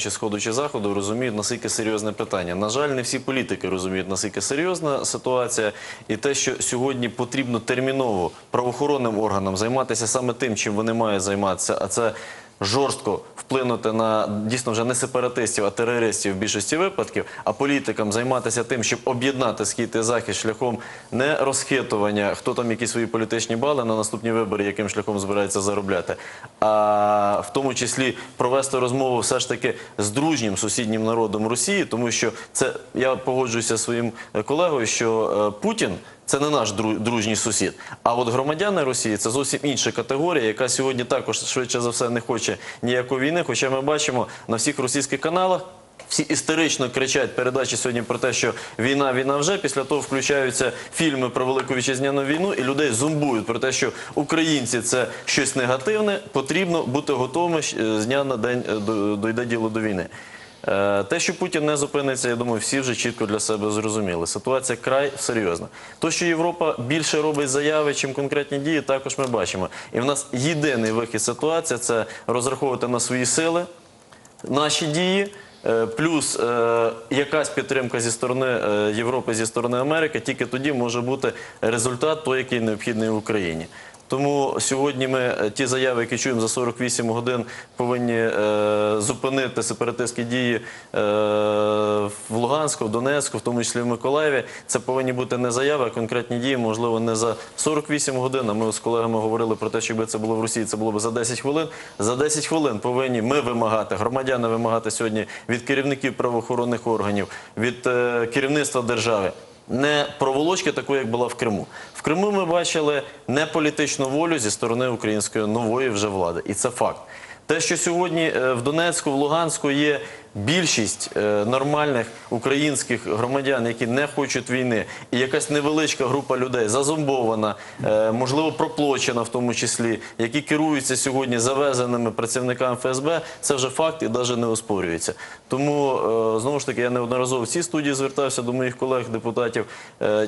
чи сходу чи заходу розуміють наскільки серйозне питання. На жаль, не всі політики розуміють наскільки серйозна ситуація, і те, що сьогодні потрібно терміново правоохоронним органам займатися саме тим, чим вони мають займатися, а це жорстко вплинути на дійсно вже не сепаратистів, а терористів в більшості випадків, а політикам займатися тим, щоб об'єднати схід і захід шляхом не розхитування, хто там які свої політичні бали на наступні вибори, яким шляхом збирається заробляти, а в тому числі провести розмову все ж таки з дружнім сусіднім народом Росії, тому що це я погоджуюся зі своїм колегою, що е, Путін. Це не наш дру- дружній сусід. А от громадяни Росії це зовсім інша категорія, яка сьогодні також швидше за все не хоче ніякої війни. Хоча ми бачимо на всіх російських каналах. Всі істерично кричать передачі сьогодні про те, що війна, війна вже після того включаються фільми про велику вітчизняну війну, і людей зумбують про те, що українці це щось негативне. Потрібно бути готовими е, з дня на день е, до- дойде діло до війни. Е, Те, що Путін не зупиниться, я думаю, всі вже чітко для себе зрозуміли. Ситуація край серйозна. То, що Європа більше робить заяви, чим конкретні дії, також ми бачимо. І в нас єдиний вихід ситуації це розраховувати на свої сили, наші дії. е, Плюс е, якась підтримка зі сторони Європи, зі сторони Америки, тільки тоді може бути результат, той, який необхідний Україні. Тому сьогодні ми е, ті заяви, які чуємо за 48 годин, повинні е, зупинити сепаратистські дії е, в Луганську, в Донецьку, в тому числі в Миколаєві. Це повинні бути не заяви, а конкретні дії, можливо, не за 48 годин. А ми з колегами говорили про те, що якби це було в Росії, це було б за 10 хвилин. За 10 хвилин повинні ми вимагати, громадяни вимагати сьогодні від керівників правоохоронних органів, від керівництва держави. Не проволочки такої, як була в Криму. В Криму ми бачили не політичну волю зі сторони української нової вже влади, і це факт. Те, що сьогодні е, в Донецьку, в Луганську є більшість е, нормальних українських громадян, які не хочуть війни, і якась невеличка група людей зазомбована, е, можливо, проплочена в тому числі, які керуються сьогодні завезеними працівниками ФСБ, це вже факт і навіть не оспорюється. Тому знову ж таки я неодноразово в цій студії звертався до моїх колег-депутатів.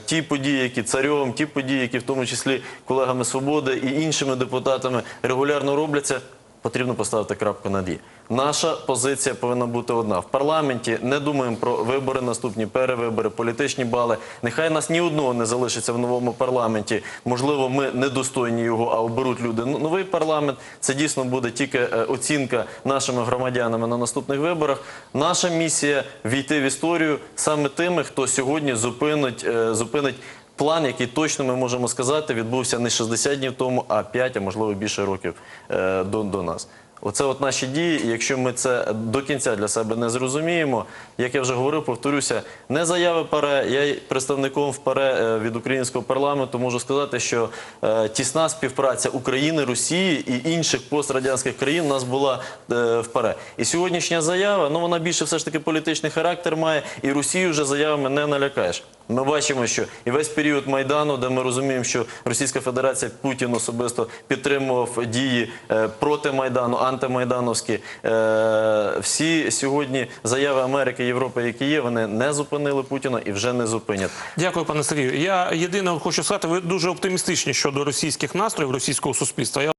Ті події, які царьом, ті події, які в тому числі колегами Свободи і іншими депутатами регулярно робляться. Потрібно поставити крапку над «і». Наша позиція повинна бути одна. В парламенті не думаємо про вибори наступні, перевибори, політичні бали. Нехай нас ні одного не залишиться в новому парламенті. Можливо, ми недостойні його, а оберуть люди. Новий парламент це дійсно буде тільки е, оцінка нашими громадянами на наступних виборах. Наша місія війти в історію саме тими, хто сьогодні зупинить, е, зупинить План, який точно ми можемо сказати, відбувся не 60 днів тому, а 5, а можливо більше років е, до, до нас. Оце от наші дії. Якщо ми це до кінця для себе не зрозуміємо, як я вже говорив, повторюся, не заяви ПАРЕ. Я представником в ПАРЕ е, від українського парламенту можу сказати, що е, тісна співпраця України, Росії і інших пострадянських країн у нас була в ПАРЕ. І сьогоднішня заява, ну вона більше все ж таки політичний характер має, і Росію вже заявами не налякаєш. Ми бачимо, що і весь період майдану, де ми розуміємо, що Російська Федерація Путін особисто підтримував дії е, проти майдану, антимайдановські. Е, Всі сьогодні заяви Америки, Європи, які є, вони не зупинили Путіна і вже не зупинять. Дякую, пане Сергію. Я єдине хочу сказати, ви дуже оптимістичні щодо російських настроїв російського суспільства.